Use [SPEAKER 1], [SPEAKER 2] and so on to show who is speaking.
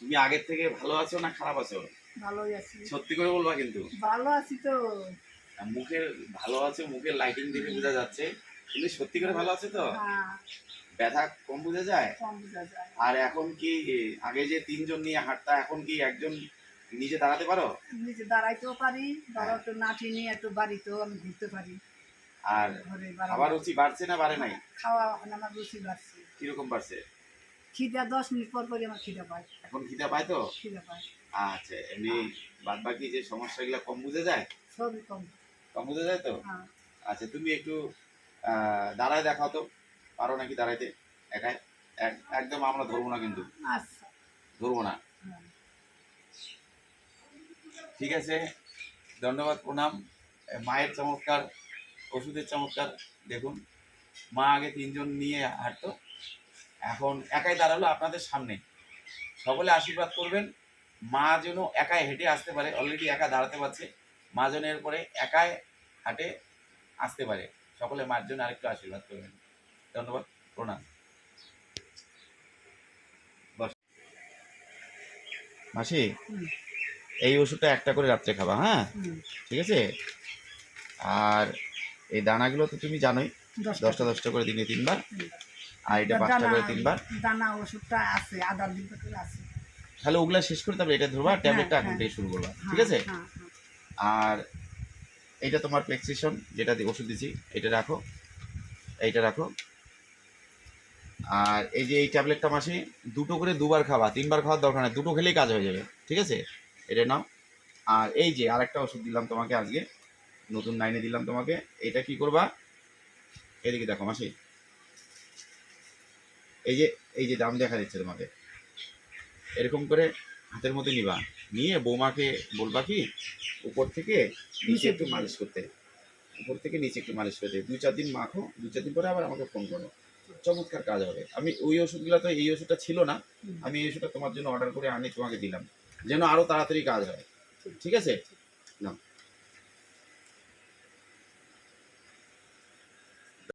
[SPEAKER 1] তুমি আগের থেকে ভালো আছো না খারাপ আছো?
[SPEAKER 2] ভালোই আছি।
[SPEAKER 1] সত্যি করে বলবা কিন্তু।
[SPEAKER 2] ভালো আছি তো।
[SPEAKER 1] মুখের ভালো আছে মুখের লাইটিং দেখে বোঝা যাচ্ছে। কিন্তু সত্যি করে ভালো আছে তো?
[SPEAKER 2] হ্যাঁ।
[SPEAKER 1] ব্যথা কম বোঝা যায়? আর এখন কি আগে যে তিনজন নিয়ে হাঁটতা এখন কি একজন নিজে দাঁড়াতে পারো?
[SPEAKER 2] নিজে দাঁড়াইতেও পারি একটু নাটি নিয়ে একটু বাড়িতেও আমি ঘুরতে পারি।
[SPEAKER 1] আর খাবার রুচি বাড়ছে না বাড়ে নাই?
[SPEAKER 2] খাওয়া এখন আমার রুচি বাড়ছে।
[SPEAKER 1] কীরকম বাড়ছে?
[SPEAKER 2] খিদা দশ মিনিট পর পরই আমার খিদা পায়।
[SPEAKER 1] এখন খিদা পায় তো?
[SPEAKER 2] খিদা পায়।
[SPEAKER 1] আচ্ছা এমনি বাদ বাকি যে সমস্যাগুলো কম বুঝে যায়?
[SPEAKER 2] সবই কম।
[SPEAKER 1] কম বুঝে যায় তো?
[SPEAKER 2] হ্যাঁ।
[SPEAKER 1] আচ্ছা তুমি একটু দাঁড়ায় দেখাও তো। পারো নাকি দাঁড়াইতে? একাই? একদম আমরা ধরবো না কিন্তু।
[SPEAKER 2] আচ্ছা।
[SPEAKER 1] ধরবো না।
[SPEAKER 2] হ্যাঁ।
[SPEAKER 1] ঠিক আছে। ধন্যবাদ প্রণাম। মায়ের চমৎকার ওষুধের চমৎকার। দেখুন মা আগে তিনজন নিয়ে হাঁটতো। এখন একাই দাঁড়াল আপনাদের সামনে। সকলে আশীর্বাদ করবেন। মা যেন একাই হেঁটে আসতে পারে অলরেডি একা দাঁড়াতে পারছে। মা যেন এরপরে একাই হাঁটে আসতে পারে। সকলে মার জন্য আরেকটু আশীর্বাদ করবেন। ধন্যবাদ প্রণাম। মাসি এই ওষুধটা একটা করে রাত্রে খাবা হ্যাঁ? ঠিক আছে? আর এই দানাগুলো তো তুমি জানোই
[SPEAKER 2] দশটা।
[SPEAKER 1] দশটা করে দিনে তিনবার। আর এটা পাঁচটা করে তিনবার?
[SPEAKER 2] দানা ওষুধটা আছে করে আছে।
[SPEAKER 1] তাহলে ওগুলা শেষ করে তারপরে এটা ধরবা ট্যাবলেটটা এখন
[SPEAKER 2] হ্যাঁ।
[SPEAKER 1] থেকে শুরু করবা ঠিক
[SPEAKER 2] হ্যাঁ,
[SPEAKER 1] আছে?
[SPEAKER 2] হ্যাঁ, হ্যাঁ।
[SPEAKER 1] আর এটা তোমার প্রেসক্রিপশন যেটা ওষুধ দিচ্ছি এটা রাখো এইটা রাখো। আর এই যে এই ট্যাবলেটটা মাসে দুটো করে দুবার খাবা তিনবার খাওয়ার দরকার নেই দুটো খেলেই কাজ হয়ে যাবে ঠিক আছে? এটা নাও। আর এই যে আরেকটা ওষুধ দিলাম তোমাকে আজকে নতুন লাইনে দিলাম তোমাকে এটা কি করবা? এদিকে দেখো মাসি। এই যে এই যে দাম দেখা দিচ্ছে তোমাকে। এরকম করে হাতের মধ্যে নিবা। নিয়ে বৌমাকে বলবা কি উপর থেকে নিচে একটু মালিশ করতে। উপর থেকে নিচে একটু মালিশ করতে। দু চার দিন মাখো দু চার দিন পরে আবার আমাকে ফোন করো। চমৎকার কাজ হবে। আমি ওই ওষুধগুলো তো এই ওষুধটা ছিল না। আমি এই ওষুধটা তোমার জন্য অর্ডার করে আনি তোমাকে দিলাম। যেন আরও তাড়াতাড়ি কাজ হয়। ঠিক আছে? না